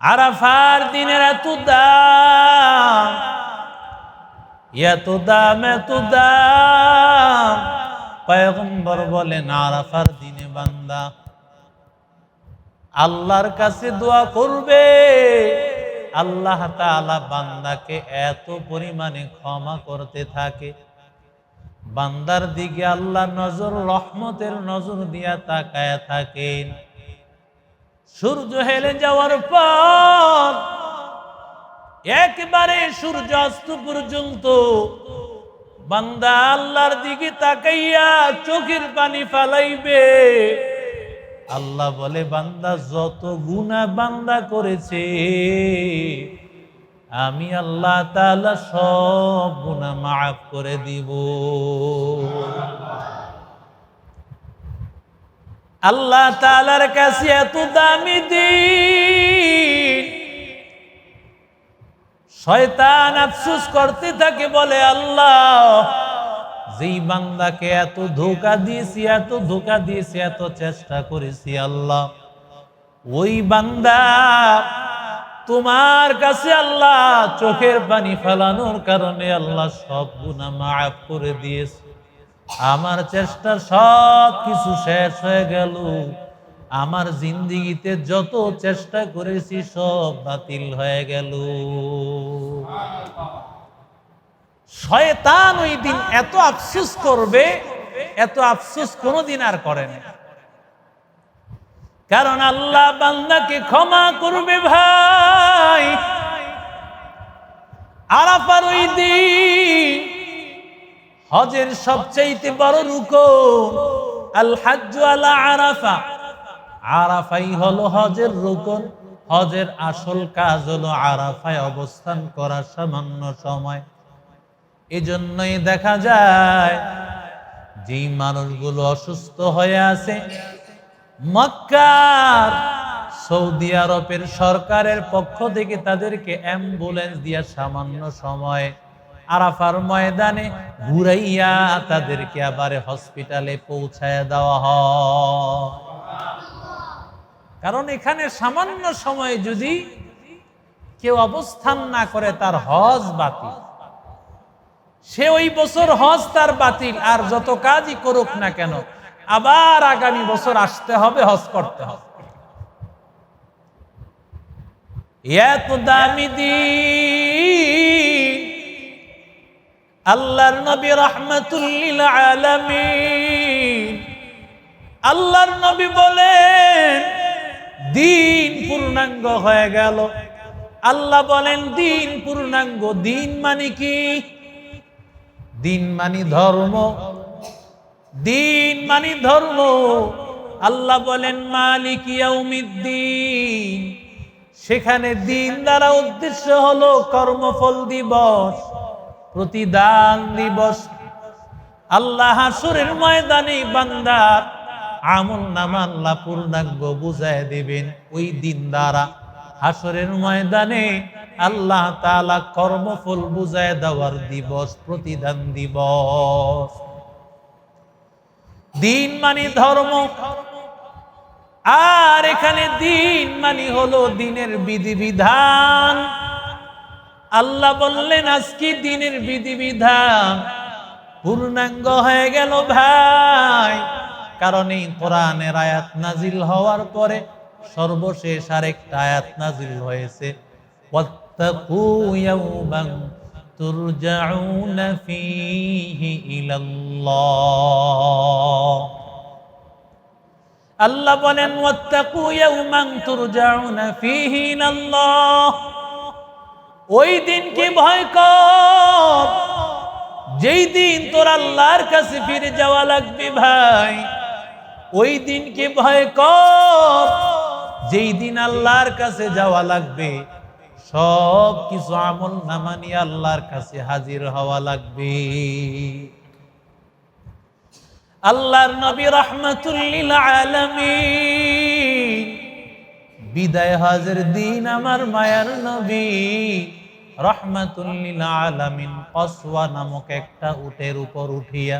আরাফার দিনের এত দাম এত দাম এত দাম। পয়গম্বর বলেন, আরাফার দিনে বান্দা আল্লাহর কাছে দোয়া করবে। আল্লাহ তাআলা বান্দাকে এত পরিমাণে ক্ষমা করতে থাকে। বান্দার দিকে আল্লাহ নজর, রহমতের নজর দিয়া তাকায় থাকেন। সূর্য হেলে যাওয়ার পর একবারে সূর্য অস্ত পর্যন্ত বান্দা আল্লাহর দিকে তাকাইয়া চোখের পানি ফালাইবে। আল্লাহ বলে, বান্দা, যত গুণা বান্দা করেছে, আমি আল্লাহ তাআলা সব গুণা মাফ করে দিব। আল্লাহ তাআলার কাছে এত দামি দিন। শয়তান আফসুস করতে থাকে, বলে, আল্লাহ, যেই বান্দাকে এত ধোকা দিয়েছি, এত ধোকা দিয়েছি, এত চেষ্টা করেছি, আল্লাহ, ওই বান্দা তোমার কাছে আল্লাহ চোখের পানি ফেলানোর কারণে আল্লাহ সব গুণা মাফ করে দিয়েছে। আমার চেষ্টা সব কিছু শেষ হয়ে গেল। আমার জিন্দিগিতে যত চেষ্টা করেছি, সব বাতিল হয়ে গেল। শয়তান ওই দিন এত আফসুস করবে, এত আফসুস কোনোদিন আর করে না। কারণ আল্লাহ বান্দাকে ক্ষমা করবে ভাই। আরাফার ওই দিন হজের সবচাইতে বড় রুকন আল হাজ্জ আলা আরাফা। আরাফাই হলো হজের রুকন হজের আসল কাজ হলো আরাফায় অবস্থান করা সামান্য সময়। এজন্যই দেখা যায়, যেই মানুষগুলো অসুস্থ হয়ে আছে, মক্কার, সৌদি আরবের সরকারের পক্ষ থেকে তাদেরকে অ্যাম্বুলেন্স দিয়া সামান্য সময় আরাফার ময়দানে ঘুরাইয়া তাদেরকে আবার হসপিটালে পৌঁছায় দেওয়া হয়। কারণ এখানে সামান্য সময় যদি কেউ অবস্থান না করে, তার হজ বাতিল। সে ওই বছর হজ তার বাতিল, আর যত কাজই করুক না কেন, আবার আগামী বছর আসতে হবে, হজ করতে হবে। এত দামি দিন আল্লাহর নবী রহমতুল্লিল আল্লাহর নবী বলেন, দিন পূর্ণাঙ্গ হয়ে গেল। আল্লাহ বলেন, দিন পূর্ণাঙ্গ, দিন মানে কি? দিন মানি ধর্ম। দিন মানি ধর্ম। আল্লাহ বলেন, মালিক সেখানে দিন দ্বারা উদ্দেশ্য হলো কর্মফল দিবস। প্রতিদান দিবস। আল্লাহ হাসুরের ময়দানে বান্দার আমল নামা আল্লাহ পূর্ণাঙ্গ বুঝায় দেবেন। ওই দিন দ্বারা হাসরের ময়দানে আল্লাহ তালা কর্মফল বুঝায় দেওয়ার দিবস, প্রতিদান দিবস। দিন মানে ধর্ম। আর এখানে দিন মানে হলো দিনের বিধিবিধান। আল্লাহ বললেন, আজকে দিনের বিধিবিধান পূর্ণাঙ্গ হয়ে গেল ভাই। কারণ এই কোরআনের আয়াত নাজিল হওয়ার পরে সর্বশেষ আরেকটা আয়াত নাজিল হয়েছে আল্লাহ বলেন ওই দিনকে ভয় কর যেই দিন তোর আল্লাহর কাছে ফিরে যাওয়া লাগবে ভাই, ওই দিনকে ভয় কর যেই দিন আল্লাহর কাছে যাওয়া লাগবে, সব কিছু আমল নামানি আল্লাহর কাছে হাজির হওয়া লাগবে। আল্লাহর নবী রহমতুল্লিল আলামিন, বিদায় হাজের দিন আমার মায়ার নবী রহমতুল্লিল আলামিন, কসওয়া নামক একটা উটের উপর উঠিয়া,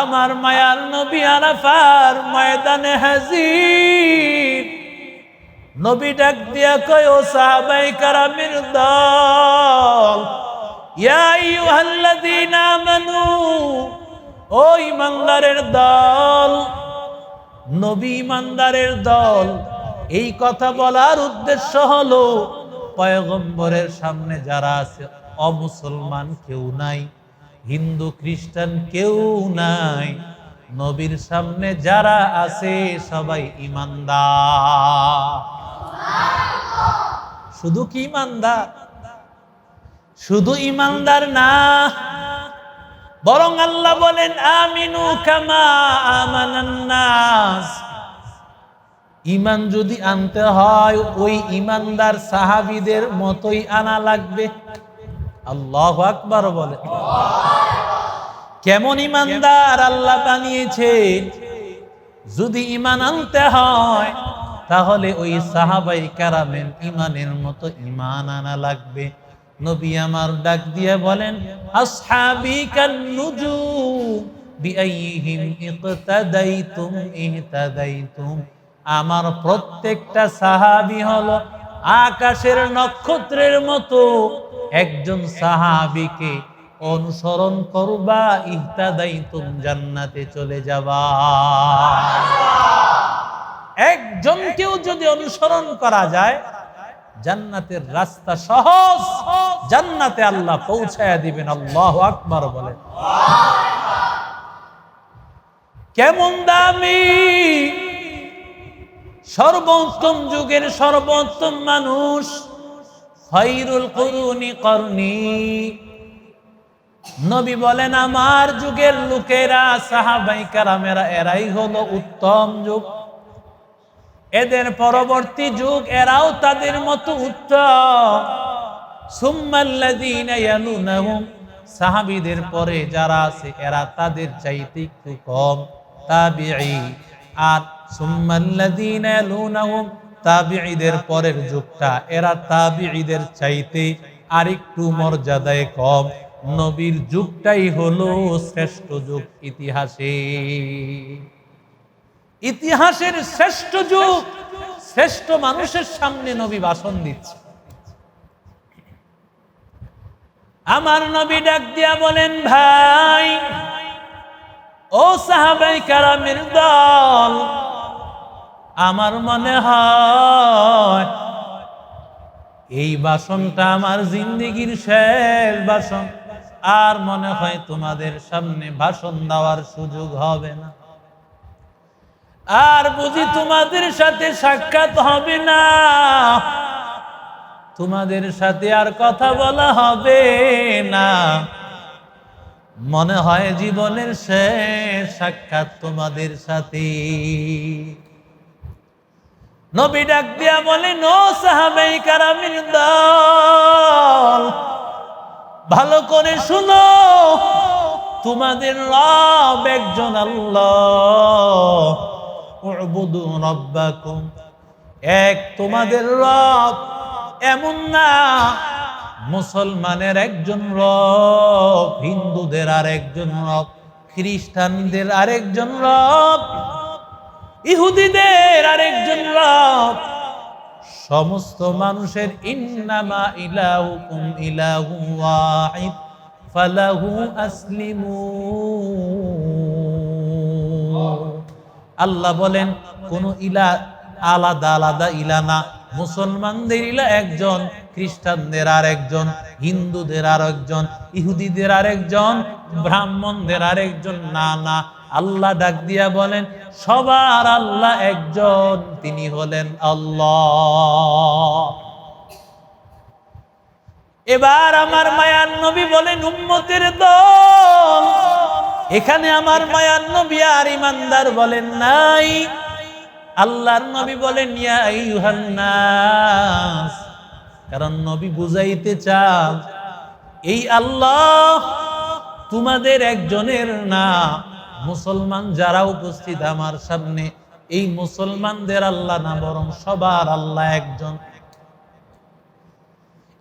আমার মায়ার নবী আরাফার ময়দানে হাজির। নবী ডাক দিয়া কয়, ও সাহাবাই কারামের দল, ইয়া আইয়ুহাল্লাযীনা আমানু, ও ইমানদারের দল, নবী ইমানদারের দল। এই কথা বলার উদ্দেশ্য হলো পয়গম্বরের সামনে যারা আছে, অমুসলমান কেউ নাই, হিন্দু, খ্রিস্টান কেউ নাই। নবীর সামনে যারা আছে, সবাই ইমানদার। শুধু কি ইমানদার? শুধু ইমানদার না, বরং আল্লাহ বলেন, আমিনু কামা আমানান নাস। ইমান যদি আনতে হয়, ওই ইমানদার সাহাবিদের মতোই আনা লাগবে। আল্লাহ আকবার বলে। কেমন ইমানদার আল্লাহ বানিয়েছেন। যদি ইমান আনতে হয়, তাহলে ওই সাহাবাই কারামের ইমানের মতো ইমান আনা লাগবে। নবী আমার ডাক দিয়ে বলেন, আসহাবি কান্নুজুম বিআইহিম ইকতাদাইতুম আমার প্রত্যেকটা সাহাবি হলো আকাশের নক্ষত্রের মতো। একজন সাহাবিকে অনুসরণ করবা, ইহতাদাই তুম জান্নাতে চলে যাবা। একজনকেও যদি অনুসরণ করা যায়, জান্নাতের রাস্তা সহজ, জান্নাতে আল্লাহ পৌঁছায়া দিবেন, আল্লাহ আকবার বলেন। কেমন দামি? সর্বোত্তম যুগের সর্বোত্তম মানুষ খৈরুল করুনি করনি নবী বলেন, আমার যুগের লোকেরা, সাহাবাই কারামেরা, এরাই হলো উত্তম যুগ। এদের পরবর্তী যুগ, এরাও তাদের মতো উত্তম। সুম্মাল্লাযীনা পরে যারা আছে, এরা তাদের চাইতে একটু কম। তাবিঈ, আর তাবিঈদের পরের যুগটা। এরা তাবিঈদের চাইতে আরেকটু মর্যাদায় কম। নবীর যুগটাই হলো শ্রেষ্ঠ যুগ ইতিহাসে। ইতিহাসের শ্রেষ্ঠ যুগ, শ্রেষ্ঠ মানুষের সামনে নবী ভাষণ দিচ্ছে। আমার নবী ডাক দিয়া বলেন, ভাই, ও সাহাবাই কারামের দল আমার মনে হয় এই বাসনটা আমার জিন্দিগির শেষ বাসন। আর মনে হয় তোমাদের সামনে ভাষণ দেওয়ার সুযোগ হবে না। আর বুঝি তোমাদের সাথে সাক্ষাৎ হবে না। তোমাদের সাথে আর কথা বলা হবে না। মনে হয় জীবনের শেষ সাক্ষাৎ তোমাদের সাথে নবী ডাক দিয়া বলে, নো সাহাবাই কারামির দল, ভালো করে শুনো, তোমাদের রব একজন আল্লাহ। উবুদু রব্বাকুম, এক তোমাদের রব এমন না, মুসলমানের একজন রব, হিন্দুদের আর একজন রব, খ্রিস্টানদের আরেকজন রব ইহুদিদের আরেকজন রব। সমস্ত মানুষের ইন্নামা ইলাহুকুম ইলাহু ওয়াহিদ, ফালাহু আসলিমু। আল্লাহ বলেন, কোন ইলা আলাদা আলাদা ইলা না, মুসলমানদের ইলা একজন। খ্রিস্টানদের আর একজন হিন্দুদের আর একজন ইহুদিদের আর একজন ব্রাহ্মণদের আর একজন না না, আল্লাহ ডাক দিয়া বলেন, সবার আল্লাহ একজন, তিনি হলেন আল্লাহ। এবার আমার মায়ার নবী বলেন, উম্মতের দল। এখানে আমার মায়ার নবী আর ইমানদার বলেন নাই। আল্লাহর নবী বলেন, ইয়া আইয়ুহান নাস। কারণ নবী বুঝাইতে চান, এই আল্লাহ তোমাদের একজনের না। মুসলমান যারা উপস্থিত আমার সামনে, এই মুসলমানদের আল্লাহ না, বরং সবার আল্লাহ একজন।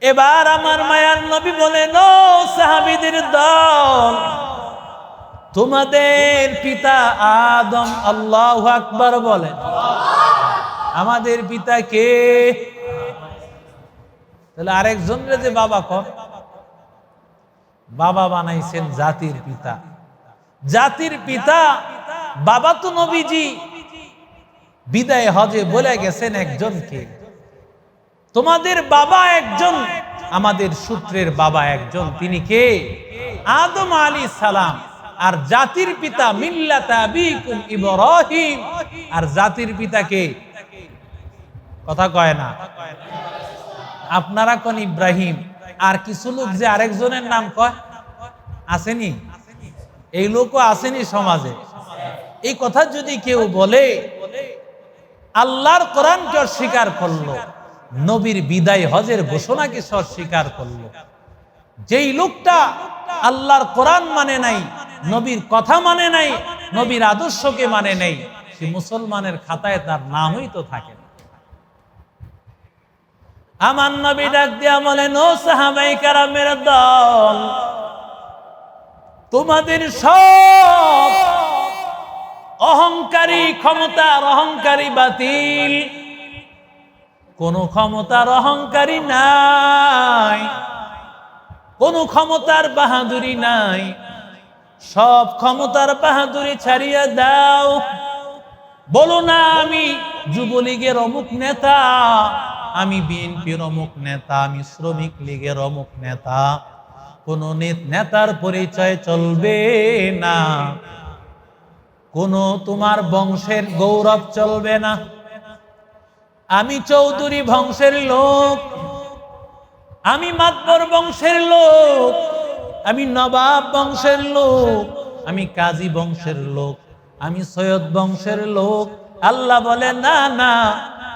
এবার আমার মায়ার নবী বলেন সাহাবিদের দল, তোমাদের পিতা আদম আল্লাহ আকবর বলেন আমাদের পিতা কে? তাহলে আরেকজনের যে বাবা কর বাবা বানাইছেন জাতির পিতা। জাতির পিতা বাবা তো নবীজি। বিদায় হজে বলে গেছেন একজনকে, তোমাদের বাবা একজন, আমাদের সূত্রের বাবা একজন। তিনি কে? আদম আলী সালাম। আর জাতির পিতা আর জাতির পিতা কে? কথা কয় না। আপনারা কোন ইব্রাহিম? আর কিছু লোক যে আরেকজনের নাম কয়? আসেনি? এই লোকও আসেনি সমাজে। এই কথা যদি কেউ বলে, আল্লাহর কোরআনকে অস্বীকার করল, নবীর বিদায় হজের ঘোষণাকে সে অস্বীকার করল। যেই লোকটা আল্লাহর কোরআন মানে নাই, নবীর কথা মানে নাই, নবীর আদর্শকে মানে নেই, সে মুসলমানের খাতায় তার নামই তো থাকে আমার নবী ডাক দিয়া বলে, নো সাহাবাই কারামের দল, তোমাদের সব অহংকারী ক্ষমতার অহংকারী বাতিল। কোন ক্ষমতার অহংকারী নাই, কোন ক্ষমতার বাহাদুরি নাই। সব ক্ষমতার বাহাদুরি ছাড়িয়া দাও। বলো না আমি যুবলীগের অমুক নেতা আমি বিএনপির অমুক নেতা, আমি শ্রমিক লীগের অমুক নেতা। কোন নেতার পরিচয় চলবে না। কোন তোমার বংশের গৌরব চলবে না। আমি চৌধুরী বংশের লোক, আমি মাতবর বংশের লোক, আমি নবাব বংশের লোক, আমি কাজী বংশের লোক, আমি সৈয়দ বংশের লোক। আল্লাহ বলে, না না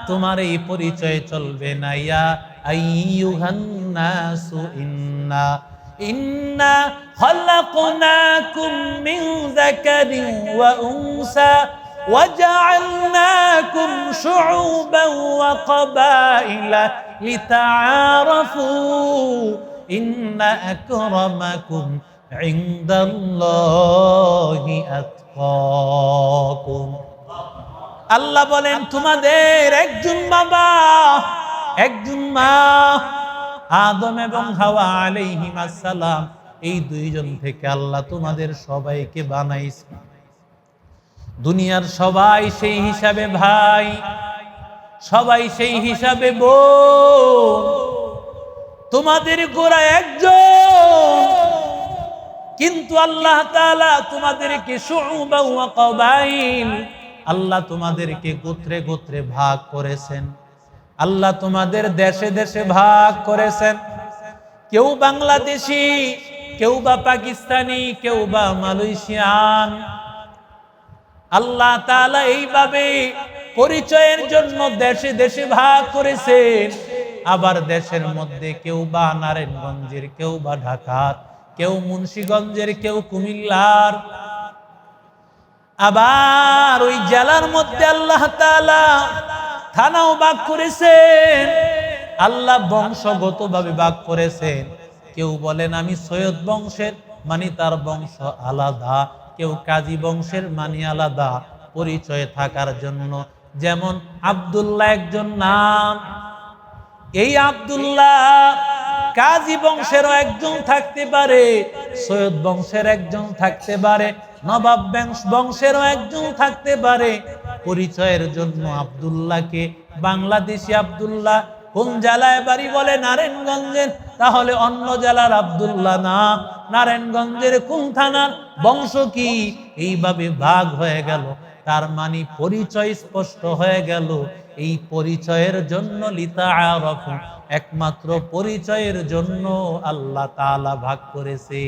তোমার এই পরিচয় চলবে না ইয়া আইয়ুহান নাসু ইন্না ইন্না খলাকনাকুম মিন যাকারিন ওয়া উনসা وجعلناكم شعوبا وقبائل لتعارفوا إن أكرمكم عند الله أتقاكم আল্লাহ বলেন, তোমাদের একজন বাবা, একজন মা, আদম এবং হাওয়া আলাইহিম আসসালাম, এই দুইজন থেকে আল্লাহ তোমাদের সবাইকে বানাইছে। দুনিয়ার সবাই সেই হিসাবে ভাই, সবাই সেই হিসাবে বোন। তোমাদের গোড়া একজন, কিন্তু আল্লাহ তাআলা তোমাদেরকে শুউবা ওয়া কবাইল আল্লাহ তোমাদেরকে গোত্রে গোত্রে ভাগ করেছেন। আল্লাহ তোমাদের দেশে দেশে ভাগ করেছেন। কেউ বাংলাদেশি, কেউ বা পাকিস্তানি, কেউ বা মালয়েশিয়ান। আল্লাহ তাআলা এইভাবে পরিচয়ের জন্য দেশে দেশে ভাগ করেছেন। আবার দেশের মধ্যে কেউ বা নারায়ণগঞ্জের, কেউ বা ঢাকার, কেউ মুন্সীগঞ্জের, কেউ কুমিল্লার। আবার ওই জেলার মধ্যে আল্লাহ থানাও ভাগ করেছেন। আল্লাহ বংশগতভাবে ভাগ করেছেন। কেউ বলেন আমি সৈয়দ বংশের মানে তার বংশ আলাদা। কেউ কাজী বংশের, মানি আলাদা। পরিচয় থাকার জন্য। যেমন আব্দুল্লাহ একজন নাম। এই আব্দুল্লাহ কাজী বংশেরও একজন থাকতে পারে, সৈয়দ বংশের একজন থাকতে পারে, নবাব বংশ বংশেরও একজন থাকতে পারে। পরিচয়ের জন্য আব্দুল্লাহকে বাংলাদেশি আব্দুল্লাহ কোন জেলায় বাড়ি বলে? নারায়ণগঞ্জের। তাহলে অন্য জেলার আব্দুল্লাহ না। নারায়ণগঞ্জের কোন থানার? বংশ কি? এইভাবে ভাগ হয়ে গেল। তার মানে পরিচয় স্পষ্ট হয়ে গেল। এই পরিচয়ের জন্য লিতা আরফ একমাত্র পরিচয়ের জন্য আল্লাহ তাআলা ভাগ করেছে।